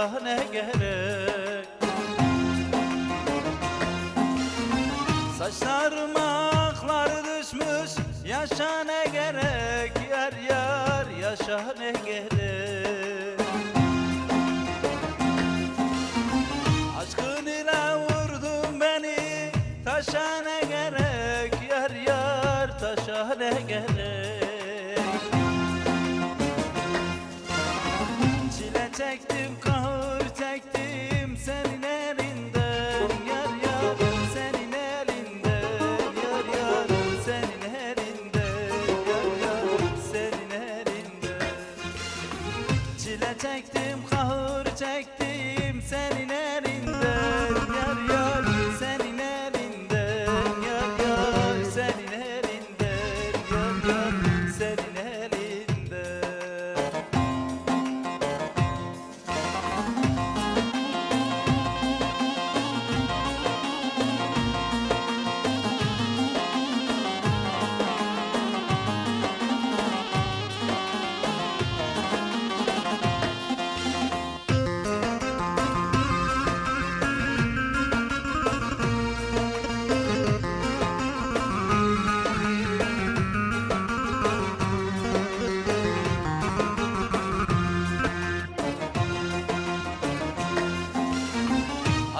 kışa ne gerek? Saçlarıma aklar düşmüş Yaşa ne gerek? Yar yar yaşa ne gerek? Aşkın ile vurdun beni Taşa ne gerek? Yar yar taşa ne gerek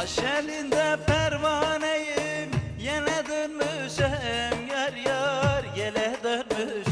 Aş elinde pervaneyim Yine dönmüşem yar yar Yele dönmüşem